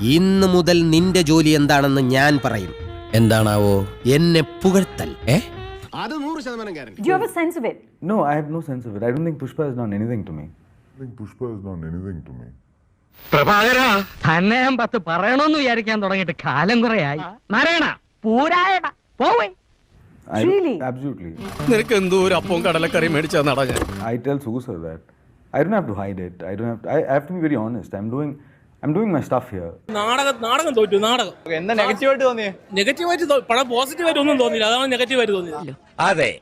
ഇന്ന് മുതൽ നിന്റെ ജോലി എന്താണെന്ന് ഞാൻ പറയും. എന്താണാവോ? എന്നെ പുകഴ്ത്തൽ. വിചാരിക്കാൻ തുടങ്ങിട്ട് കാലം കുറയായി. നിനക്ക് എന്തോ ഒരു അപ്പവും കടലക്കറിയും മേടിച്ചാ നടക്കാൻ I tell Sue's that I don't have to hide it I don't have I have be very honest I am doing I'm doing my stuff here നാടകം നാടകം തോറ്റു നാടകം. എന്താ നെഗറ്റീവായിട്ട് തോന്നിയേ? നെഗറ്റീവായിട്ട് തോ- പടം പോസിറ്റീവായിട്ട് ഒന്നും തോന്നില്ല അതാണ് നെഗറ്റീവായിട്ട് തോന്നിയത്. അതെ.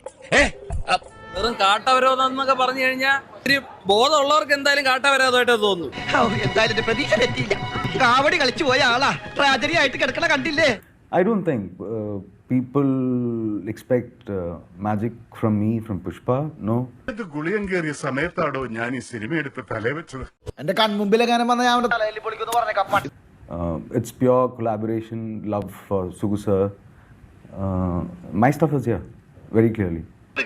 വെറും കാട്ടവരോധം എന്നൊക്കെ പറഞ്ഞു കഴിഞ്ഞാൽ ഒരു ബോധമുള്ളവർക്ക് എന്തായാലും കാട്ടവരോധമായിട്ട് തോന്നുന്നു. എന്തായാലും പ്രതീക്ഷ തെറ്റിയില്ല. കാവടി കളിച്ചു പോയ ആളാ. ട്രാജഡി ആയിട്ട് കിടക്കണ കണ്ടില്ലേ? I don't think uh, people expect uh, magic from me from Pushpa. No. ഇത് ഗുളിയം കയറിയ ee ഞാൻ ഈ സിനിമ എടുത്ത് ende kan എന്റെ കൺമുമ്പിലെ ഗാനം വന്ന ഞാൻ തലയിൽ പൊളിക്കുന്നു പറഞ്ഞ Uh, it's pure collaboration, love for Sugu sir. Uh, my stuff is here, very clearly.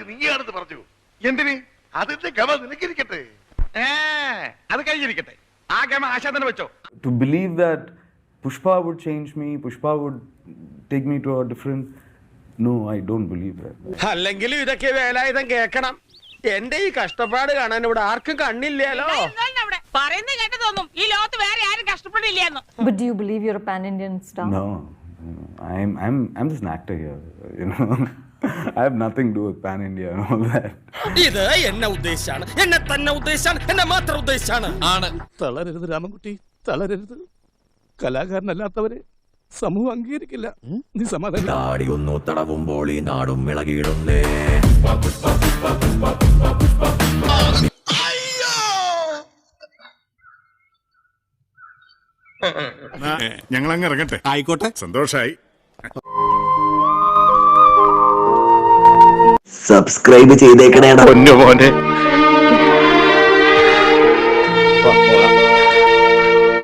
നീയാണെന്ന് പറഞ്ഞു എന്തിന് അതിന്റെ ഗമ നിനക്കിരിക്കട്ടെ അത് കഴിഞ്ഞിരിക്കട്ടെ ആ ഗമ ആശാ തന്നെ വെച്ചോ To believe that Pushpa would change me, Pushpa would take me to a different. No, I don't believe that. അല്ലെങ്കിലും ഇതൊക്കെ വേലായുധം കേൾക്കണം എന്റെ ഈ കഷ്ടപ്പാട് കാണാൻ ഇവിടെ ആർക്കും കണ്ണില്ലല്ലോ പറയുന്നത് കേട്ട് തോന്നും ഈ ലോകത്ത് വേറെ ആരും കഷ്ടപ്പെടില്ലെന്ന് But do you believe you're a pan Indian star? No, no, I'm I'm I'm just an actor here. You know, I have nothing to do with Pan India and all that. ഇത് എന്നെ ഉദ്ദേശാണ് എന്നെ തന്നെ ഉദ്ദേശാണ് എന്നെ മാത്രം ഉദ്ദേശാണ് ആണ് തളരരുത് രാമൻകുട്ടി തളരരുത് കലാകാരനല്ലാത്തവരെ സമൂഹം അംഗീകരിക്കില്ല. നീ സമാധാനം ഒന്നു തടവുമ്പോൾ ഈ നാടും വിളകിയിടുന്നേ. ഞങ്ങൾ അങ്ങ് ഇറങ്ങട്ടെ. ആയിക്കോട്ടെ. സന്തോഷായി. സബ്സ്ക്രൈബ് ചെയ്തേക്കണേടാ പൊന്നു മോനെ